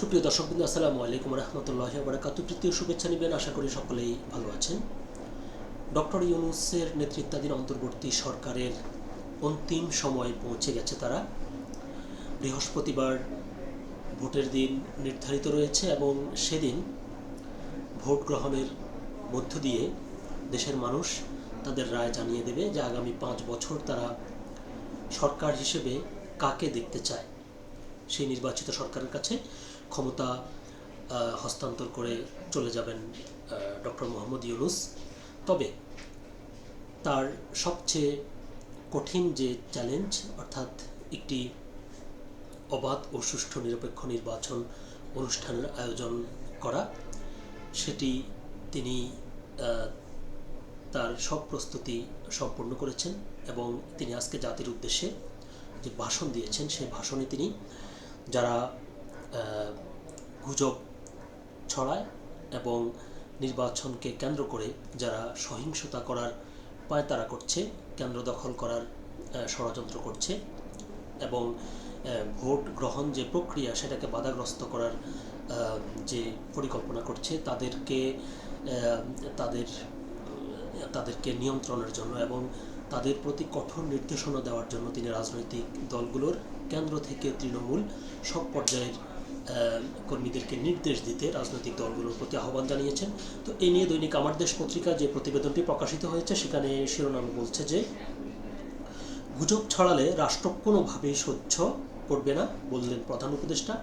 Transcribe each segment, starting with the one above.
সুপ্রিয় দর্শকবৃন্দ, আসসালামু আলাইকুম রহমতুল্লাহ বারাকাতু তৃতীয় শুভেচ্ছা নেবেন, আশা করি সকলেই ভালো আছেন। ডক্টর ইউনুসের নেতৃত্বাধীন অন্তর্বর্তী সরকারের অন্তিম সময় পৌঁছে গেছে তারা। বৃহস্পতিবার ভোটের দিন নির্ধারিত রয়েছে এবং সেদিন ভোট গ্রহণের মধ্য দিয়ে দেশের মানুষ তাদের রায় জানিয়ে দেবে যে আগামী পাঁচ বছর তারা সরকার হিসেবে কাকে দেখতে চায়। সেই নির্বাচিত সরকারের কাছে ক্ষমতা হস্তান্তর করে চলে যাবেন ডক্টর মোহাম্মদ ইউনুস। তবে তার সবচেয়ে কঠিন যে চ্যালেঞ্জ, অর্থাৎ একটি অবাধ ও সুষ্ঠু নিরপেক্ষ নির্বাচন অনুষ্ঠানের আয়োজন করা, সেটি তিনি তার সব প্রস্তুতি সম্পন্ন করেছেন এবং তিনি আজকে জাতির উদ্দেশ্যে যে ভাষণ দিয়েছেন, সেই ভাষণে তিনি যারা গুজব ছড়ায় এবং নির্বাচনকে কেন্দ্র করে যারা সহিংসতা করার পায়তারা করছে, কেন্দ্র দখল করার ষড়যন্ত্র করছে এবং ভোট গ্রহণ যে প্রক্রিয়া সেটাকে বাধাগ্রস্ত করার যে পরিকল্পনা করছে তাদেরকে তাদের, তাদেরকে নিয়ন্ত্রণের জন্য এবং তাদের প্রতি কঠোর নির্দেশনা দেওয়ার জন্য তিনি রাজনৈতিক দলগুলোর কেন্দ্র থেকে তৃণমূল সব পর্যায়ের কর্মীদেরকে নির্দেশ দিতে রাজনৈতিক দলগুলোর প্রতি আহ্বান জানিয়েছেন। তো এই নিয়ে দৈনিক আমার দেশ পত্রিকা যে প্রতিবেদনটি প্রকাশিত হয়েছে, সেখানে শিরোনামে বলছে যে, গুজব ছড়ালে রাষ্ট্র কোনোভাবেই সহ্য করবে না, বললেন প্রধান উপদেষ্টা।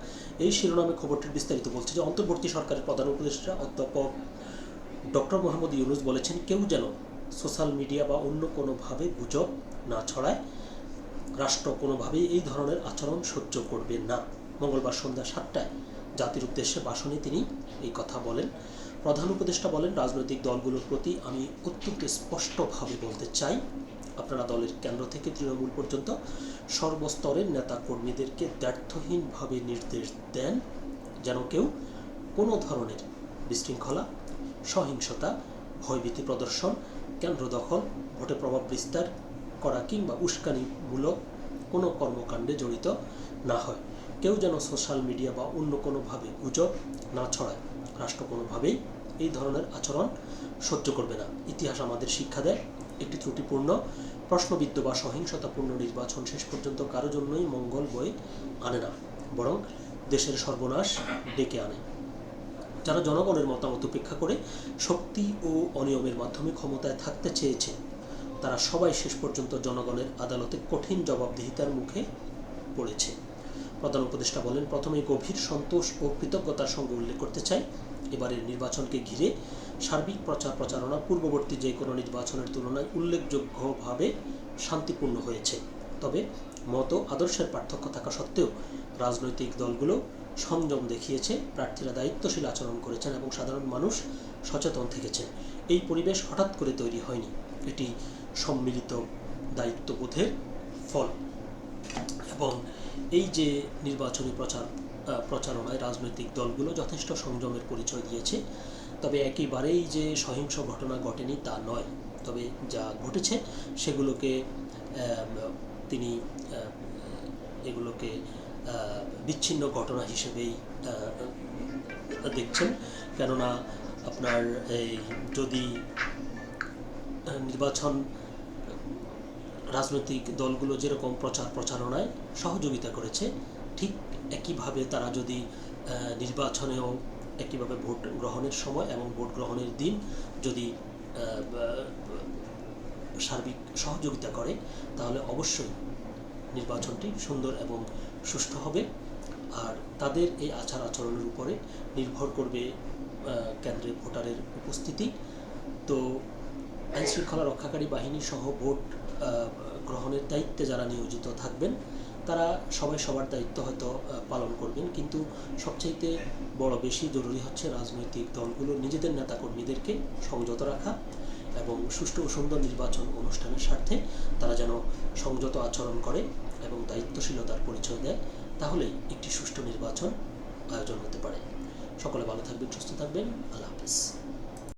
এই শিরোনামে খবরটির বিস্তারিত বলছে যে, অন্তর্বর্তী সরকারের প্রধান উপদেষ্টা অধ্যাপক ডক্টর মোহাম্মদ ইউনুস বলেছেন, কেউ যেন সোশ্যাল মিডিয়া বা অন্য কোনোভাবে গুজব না ছড়ায়, রাষ্ট্র কোনোভাবেই এই ধরনের আচরণ সহ্য করবে না। মঙ্গলবার সন্ধ্যা সাতটায় জাতির উদ্দেশ্যে ভাষণে তিনি এই কথা বলেন। প্রধান উপদেষ্টা বলেন, রাজনৈতিক দলগুলোর প্রতি আমি অত্যন্ত স্পষ্টভাবে বলতে চাই, আপনারা দলের কেন্দ্র থেকে তৃণমূল পর্যন্ত সর্বস্তরের নেতা কর্মীদেরকে দ্ব্যর্থহীনভাবে নির্দেশ দেন যেন কেউ কোনো ধরনের বিশৃঙ্খলা, সহিংসতা, ভয়ভীতি প্রদর্শন, কেন্দ্র দখল, ভোটে প্রভাব বিস্তার করা কিংবা উস্কানিমূলক কোনো কর্মকাণ্ডে জড়িত না হয়। কেউ যেন সোশ্যাল মিডিয়া বা অন্য কোনোভাবে গুজব না ছড়ায়। রাষ্ট্র কোনোভাবেই এই ধরনের আচরণ সহ্য করবে না। ইতিহাস আমাদের শিক্ষা দেয়, একটি ত্রুটিপূর্ণ, প্রশ্নবিদ্ধ বা সহিংসতাপূর্ণ নির্বাচন শেষ পর্যন্ত কারও জন্যই মঙ্গল বয়ে আনে না, বরং দেশের সর্বনাশ ডেকে আনে। যারা জনগণের মতামত উপেক্ষা করে শক্তি ও অনিয়মের মাধ্যমে ক্ষমতায় থাকতে চেয়েছে, তারা সবাই শেষ পর্যন্ত জনগণের আদালতে কঠিন জবাবদিহিতার মুখে পড়েছে। প্রধান উপদেষ্টা বলেন প্রথমে গভীর সন্তোষ ও কৃতজ্ঞতার সঙ্গে উল্লেখ করতে চাই। এবারের নির্বাচনকে ঘিরে সার্বিক প্রচার প্রচারণা পূর্ববর্তী যে কোনো নির্বাচনের তুলনায় উল্লেখযোগ্যভাবে শান্তিপূর্ণ হয়েছে। তবে মত আদর্শের পার্থক্য থাকা সত্ত্বেও রাজনৈতিক দলগুলো সংযম দেখিয়েছে, প্রার্থীরা দায়িত্বশীল আচরণ করেছেন এবং সাধারণ মানুষ সচেতন থেকেছেন। এই পরিবেশ হঠাৎ করে তৈরি হয়নি। এটি সম্মিলিত দায়িত্ববোধের ফল। এবং এই যে নির্বাচনী প্রচার প্রচারণায় রাজনৈতিক দলগুলো যথেষ্ট সংযমের পরিচয় দিয়েছে, তবে একেবারেই যে সহিংস ঘটনা ঘটেনি তা নয়। তবে যা ঘটেছে সেগুলোকে তিনি এগুলোকে বিচ্ছিন্ন ঘটনা হিসেবেই দেখছেন। কেননা আপনার এই যদি নির্বাচন রাজনৈতিক দলগুলো যেরকম প্রচার প্রচারণায় সহযোগিতা করেছে, ঠিক একইভাবে তারা যদি নির্বাচনেও একইভাবে ভোট গ্রহণের সময় এবং ভোট গ্রহণের দিন যদি সার্বিক সহযোগিতা করে, তাহলে অবশ্যই নির্বাচনটি সুন্দর এবং সুষ্ঠু হবে। আর তাদের এই আচার আচরণের উপরে নির্ভর করবে কেন্দ্রে ভোটারের উপস্থিতি। তো আইন শৃঙ্খলা রক্ষাকারী বাহিনী সহ ভোট গ্রহণের দায়িত্বে যারা নিয়োজিত থাকবেন, তারা সবাই সবার দায়িত্ব হয়তো পালন করবেন। কিন্তু সবচাইতে বড় বেশি জরুরি হচ্ছে রাজনৈতিক দলগুলো, নিজেদের নেতাকর্মীদেরকে সংযত রাখা এবং সুষ্ঠু ও সুন্দর নির্বাচন অনুষ্ঠানের স্বার্থে তারা যেন সংযত আচরণ করে এবং দায়িত্বশীলতার পরিচয় দেয়, তাহলেই একটি সুষ্ঠু নির্বাচন আয়োজন হতে পারে। সকলে ভালো থাকবেন, সুস্থ থাকবেন। আল্লাহ হাফিজ।